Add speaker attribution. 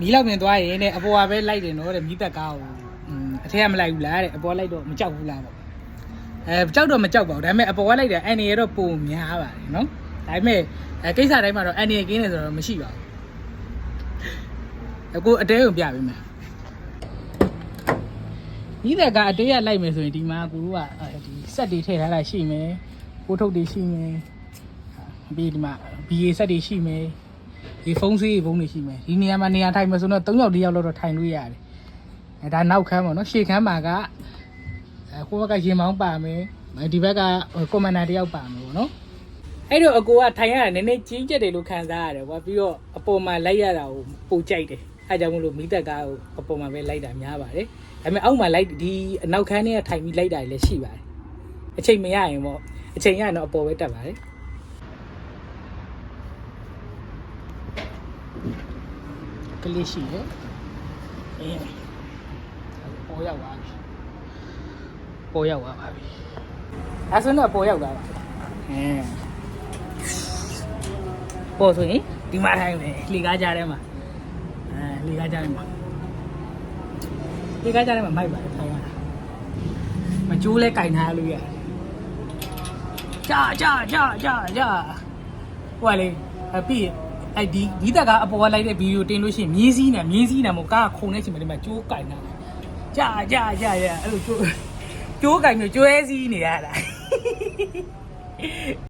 Speaker 1: မီးလောက်မြင်သွားရင်တဲ့အပေါ်ကပဲလိုက်တယ်နော်တဲ့မီးသက်ကားကိုอืมအထက်ကမလိုက်ဘူးလားတဲ့အပေါ်ကလိုက်တော့မကြောက်ဘူးလားပေါ့အဲကြောက်တော့မကြောက်ပါဘူးဒါပေမဲ့အပေါ်ကလိုက်တယ်အန်နေရတော့ပုံများပါတယ်နော်ဒါပေမဲ့အဲကိစ္စတိုင်းမှာတော့အန်နေရကင်းနေဆိုတော့မရှိပါဘူးအခုအတဲကိုပြပေးမယ်မီးသက်ကားအတဲရလိုက်မယ်ဆိုရင်ဒီမှာကိုတို့ကအဲဒီဆက်တွေထည့်ထားတာရှိမယ်ကိုထုတ်တွေရှိမယ်ပြီးဒီမှာ BA ဆက်တွေရှိမယ် ဒီဖုန်းဆေးဖုန်းတွေရှိမယ်ဒီနေရာမှာနေရာထိုင်မယ်ဆိုတော့3ယောက်4ယောက်လောက်တော့ထိုင်လို့ရတယ်အဲဒါနောက်ခန်းပေါ့နော်ရှေ့ခန်းမှာကအဲကိုဘက်ကရင်မောင်းပါမယ်ဒီဘက်ကကွန်မန်ဒါတယောက်ပါမယ်ပေါ့နော်အဲ့တော့အကိုကထိုင်ရတာနည်းနည်းကြီးကျက်တယ်လို့ခံစားရတယ်ကွာပြီးတော့အပေါ်မှာလိုက်ရတာကိုပိုကြိုက်တယ်အဲကြောင့်မလို့မိသက်ကားကိုအပေါ်မှာပဲလိုက်တာများပါတယ်ဒါပေမဲ့အောက်မှာလိုက်ဒီအနောက်ခန်းထဲကထိုင်ပြီးလိုက်တာလည်းရှိပါတယ်အချိန်မရရင်ပေါ့အချိန်ရရင်တော့အပေါ်ပဲတက်ပါတယ် ကလေးရှိတယ်။အေးပေါ်ရောက်သွားပြီ။ပေါ်ရောက်သွားပါပြီ။အဲဆိုတော့ပေါ်ရောက်သွားပါပြီ။အဲပေါ်ဆိုရင်ဒီမှာထိုင်မယ်လေကားကြားထဲမှာအဲလေကားကြားထဲမှာလေကားကြားထဲမှာမိုက်ပါတယ်ထိုင်ရတာမကျိုးလဲကင်ထားလို့ရတယ်ကြာကြာကြာကြာကြာဟိုကလေအပြည့် အဲ့ဒီဒီတက်ကအပေါ်ကလိုက်တဲ့ဗီဒီယိုတင်လို့ရှိရင်မြင်းစည်းနဲ့မြင်းစည်းနဲ့မို့ကားခုံနေချင်မယ်ဒီမှာကျိုးကင်ထားကြာကြာကြာကြာအဲ့လိုကျိုးကျိုးကင်မျိုးကျွဲစည်းနေရတာ